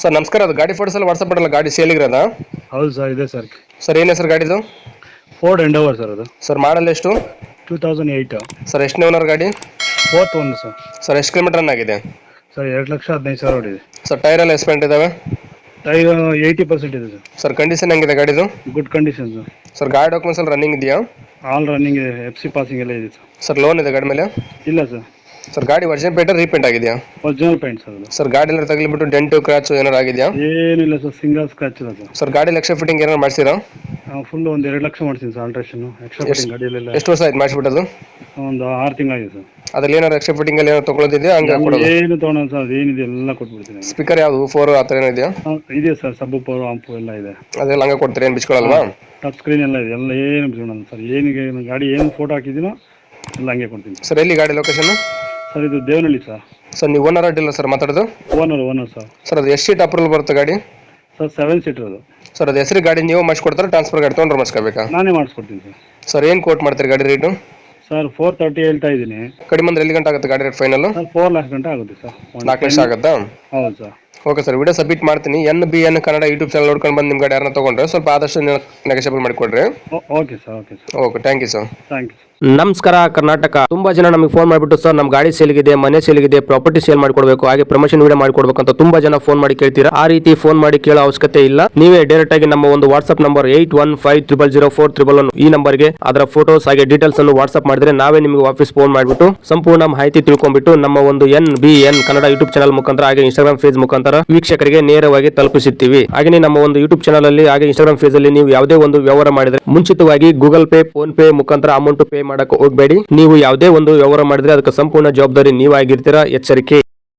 Sir ನಮಸ್ಕಾರ. ಅದು ಗಾಡಿ ಫೋಟೋಸ್ ಎಲ್ಲ ವಾಟ್ಸಪ್ ಮಾಡಲ್ಲ ಗಾಡಿ ಸೇಲಿಗಿರೋದ ಹೌದು ಸರ್ ಇದೆ ಸರ್. ಸರ್ ಏನೇ ಸರ್ ಗಾಡಿದು? ಫೋರ್ಡ್ ಎಂಡೋವರ್ ಸರ್ ಅದು. ಸರ್ ಮಾಡಲ್ ಎಷ್ಟು? ಟೂ ತೌಸಂಡ್ ಏಯ್ಟ್ ಸರ್ ಎಷ್ಟನೇ ಓನರ್ ಗಾಡಿ? ಫೋರ್ತ್ ಒಂದು ಸರ್. ಸರ್ ಎಷ್ಟು ಕಿಲೋಮೀಟರ್ ರನ್ ಆಗಿದೆ? ಸರ್ ಎರಡು ಲಕ್ಷ ಹದಿನೈದು ಸಾವಿರ ಹೊಡಿದೆ. ಸರ್ ಟೈರ್ ಎಲ್ಲ ಎಸ್ಪೆಂಟ್ ಇದಾವೆ? ಟೈರ್ ಏಯ್ಟಿ ಪರ್ಸೆಂಟ್ ಇದೆ ಸರ್. ಸರ್ ಕಂಡೀಷನ್ ಹೆಂಗಿದೆ ಗಾಡಿದು? Good condition sir. ಸರ್ ಗಾಡಿ ಡಾಕ್ಯುಮೆಂಟ್ಸ್ ಎಲ್ಲ ರನ್ನಿಂಗ್ ಇದೆಯಾ? ಆಲ್ ರನ್ನಿಂಗ್ ಇದೆ ಎಫ್ ಸಿ ಪಾಸಿಂಗ್ ಎಲ್ಲ ಇದೆ ಸರ್. ಸರ್ ಲೋನ್ ಇದೆ ಗಾಡಿ ಮೇಲೆ? ಇಲ್ಲ ಸರ್. ಸರ್ ಗಾಡಿ ಒರಿಜಿನಲ್ ಪೇಂಟ್ ರೀಪೇಂಟ್ ಆಗಿದೆಯಾ? ಒರಿಜಿನಲ್ ಪೇಂಟ್ ಸರ್ ಅದು. ಸರ್ ಗಾಡಿ ಎಲ್ಲ ತಗಲಿಬಿಟ್ಟು ಡೆಂಟು ಕ್ರಾಚ್ ಏನಾರ ಆಗಿದೆಯಾ? ಏನಿಲ್ಲ ಸರ್ ಸಿಂಗಲ್ ಸ್ಕ್ರಾಚ್ ಇಲ್ಲ ಸರ್ ಸರ್ ಗಾಡಿ ಲಕ್ಷ ಫಿಟ್ಟಿಂಗ್ ಏನಾರು ಮಾಡಿಸಿರಾ? ಫುಲ್ ಒಂದು ಎರಡು ಲಕ್ಷ ಮಾಡ್ತೀನಿ ಸರ್ ಆಲ್ಟ್ರೇಷನ್ ಎಕ್ಸ್ಟ್ರಾ ಫಿಟ್ಟಿಂಗ್ ಗಾಡಿಯಲ್ಲೆಲ್ಲ. ಎಷ್ಟು ವರ್ಷ ಆಯ್ತು ಮಾಡಿಸ್ಬಿಟ್ಟದು ಒಂದು ಆರು ತಿಂಗಳಾಗಿದೆ ಸರ್ ಅದ್ರಲ್ಲಿ ಏನಾರು ಎಕ್ಸ್ಟ್ರಾ ಫಿಟ್ಟಿಂಗ್ ಅಲ್ಲಿ ಏನಾರು ತೊಗೊಳೋದಿದೆಯಾ? ಹಂಗೆ ಕೊಡೋದು? ಏನು ತಗೊಳ್ಳೋದು ಸರ್ ಅದೇನಿದೆ ಎಲ್ಲ ಕೊಟ್ಬಿಡ್ತೀನಿ ಸ್ಪೀಕರ್ ಯಾವುದು? ಫೋರ್ ಆ ಥರ ಏನಿದೆಯಾ? ಇದೆಯಾ ಇದೆ ಸರ್ ಸಬ್ಬು ಪವರ್ ಆಂಪು ಎಲ್ಲ ಇದೆ. ಅದೆಲ್ಲ ಹಂಗೆ ಕೊಡ್ತೀರಿ? ಏನು ಬಿಚ್ಕೊಳ್ಳಲ್ವಾ? ಟಚ್ ಸ್ಕ್ರೀನ್ ಎಲ್ಲ ಇದೆ ಎಲ್ಲ ಏನು ಬಿಡೋಣ ಸರ್ ಏನಿಗೆ ಏನು ಗಾಡಿ ಏನು ಫೋಟೋ ಹಾಕಿದ್ದೀನೋ ಎಲ್ಲ ಹಂಗೆ ಕೊಡ್ತೀನಿ ಸರ್ ಎಲ್ಲಿ ಗಾಡಿ ಲೊಕೇಶನ್ ಸರ್ ಇದು ದೇವನಹಳ್ಳಿ ಸರ್. ಸರ್ ನೀವು ಓನರ್ ಅಡ್ಡಿಲ್ಲ ಸರ್ ಮಾತಾಡೋದು? Owner owner sir. ಸರ್ ಅದು ಎಷ್ಟು ಸೀಟ್ ಅಪ್ರೂವಲ್ ಬರುತ್ತೆ ಗಾಡಿ? ಸರ್ ಸೆವೆನ್ ಸೀಟರ್ ಅದು. ಸರ್ ಅದು ಹೆಸರು ಗಾಡಿ ನೀವು ಮಾಡಿಸ್ಕೊಡ್ತಾರೆ ಟ್ರಾನ್ಸ್ಫರ್ ಗಾಡಿ ತೊಗೊಂಡ್ರೆ ಮಾಡಿಸ್ಕೋಬೇಕಾ ನಾನೇ ಮಾಡಿಸ್ಕೊಡ್ತೀನಿ ಸರ್. ಸರ್ ಏನು ಕೋಟ್ ಮಾಡ್ತೀರಿ ಗಾಡಿ ರೇಟು ಸರ್ ಫೋರ್ ತರ್ಟಿ ಹೇಳ್ತಾ ಇದ್ದೀನಿ. ಕಡಿಮೆ ಅಂದ್ರೆ ಎಲ್ಲಿ ಗಂಟೆ ಆಗುತ್ತೆ ಗಾಡಿ rate final sir four lakh ಗಂಟೆ ಆಗುತ್ತೆ ಸರ್. ನಾಲ್ಕು ಲಕ್ಷ ಆಗುತ್ತಾ? ಹೌದು sir. Okay sir video submit ಮಾಡ್ತೀನಿ. N B N Kannada YouTube channel ನೋಡ್ಕೊಂಡು ಬಂದು ನಿಮ್ಮ ಗಾಡಿ ಯಾರನ್ನ ತೊಗೊಂಡ್ರೆ ಸ್ವಲ್ಪ ಆದಷ್ಟು ನೆಗೆಷಿಯಬಲ್ ಮಾಡಿಕೊಡ್ರಿ. Okay sir okay sir okay thank you sir thank you ನಮಸ್ಕಾರ ಕರ್ನಾಟಕ. ತುಂಬಾ ಜನ ನಮಗೆ ಫೋನ್ ಮಾಡಿಬಿಟ್ಟು ಸರ್ ನಮ್ಮ ಗಾಡಿ ಸೇಲ್ಗಿದೆ ಮನೆ ಸೇಲ್ಗಿದೆ ಪ್ರಾಪರ್ಟಿ ಸೇಲ್ ಮಾಡಿಕೊಡಬೇಕು ಹಾಗೆ ಪ್ರಮೋಷನ್ ವಿಡಿಯೋ ಮಾಡಿಕೊಡ್ಬೇಕು ಅಂತ ತುಂಬಾ ಜನ ಫೋನ್ ಮಾಡಿ ಕೇಳ್ತೀರಾ? ಆ ರೀತಿ ಫೋನ್ ಮಾಡಿ ಕೇಳೋ ಅವಶ್ಯಕತೆ ಇಲ್ಲ. ನೀವೇ ಡೈರೆಕ್ಟ್ ಆಗಿ ನಮ್ಮ ಒಂದು WhatsApp number eight one five triple zero four triple one ಈ ನಂಬರ್ಗೆ ಅದರ ಫೋಟೋಸ್ ಹಾಗೆ ಡೀಟೇಲ್ಸ್ ಅನ್ನು ವಾಟ್ಸ್ಆಪ್ ಮಾಡಿದ್ರೆ ನಾವೇ ನಿಮಗೆ ವಾಪಸ್ ಫೋನ್ ಮಾಡಿಬಿಟ್ಟು ಸಂಪೂರ್ಣ ಮಾಹಿತಿ ತಿಳ್ಕೊಂಡ್ಬಿಟ್ಟು ನಮ್ಮ ಒಂದು N B N Kannada YouTube channel ಮುಖಾಂತರ ಹಾಗೆ ಇನ್ಸ್ಟಾಗ್ರಾಮ್ ಫೇಸ್ ಮುಖಾಂತರ ವೀಕ್ಷಕರಿಗೆ ನೇರವಾಗಿ ತಲುಪಿಸುತ್ತೀವಿ. ಹಾಗೆ ನಮ್ಮ ಒಂದು ಯೂಟ್ಯೂಬ್ ಚಾನಲ್ ಅಲ್ಲಿ ಹಾಗೆ ಇನ್ಸ್ಟಾಗ್ರಾಮ್ ಫೇಸ್ ಅಲ್ಲಿ ನೀವು ಯಾವುದೇ ಒಂದು ವ್ಯವಹಾರ ಮಾಡಿದ್ರೆ ಮುಂಚಿತವಾಗಿ ಗೂಗಲ್ ಪೇ ಫೋನ್ ಪೇ ಮುಖಾಂತರ ಅಮೌಂಟ್ ಪೇ ಮಾಡಕ್ಕೆ ಹೋಗಬೇಡಿ. ನೀವು ಯಾವುದೇ ಒಂದು ವ್ಯವಹಾರ ಮಾಡಿದ್ರೆ ಅದಕ್ಕೆ ಸಂಪೂರ್ಣ ಜವಾಬ್ದಾರಿ ನೀವಾಗಿರ್ತೀರಾ? ಎಚ್ಚರಿಕೆ.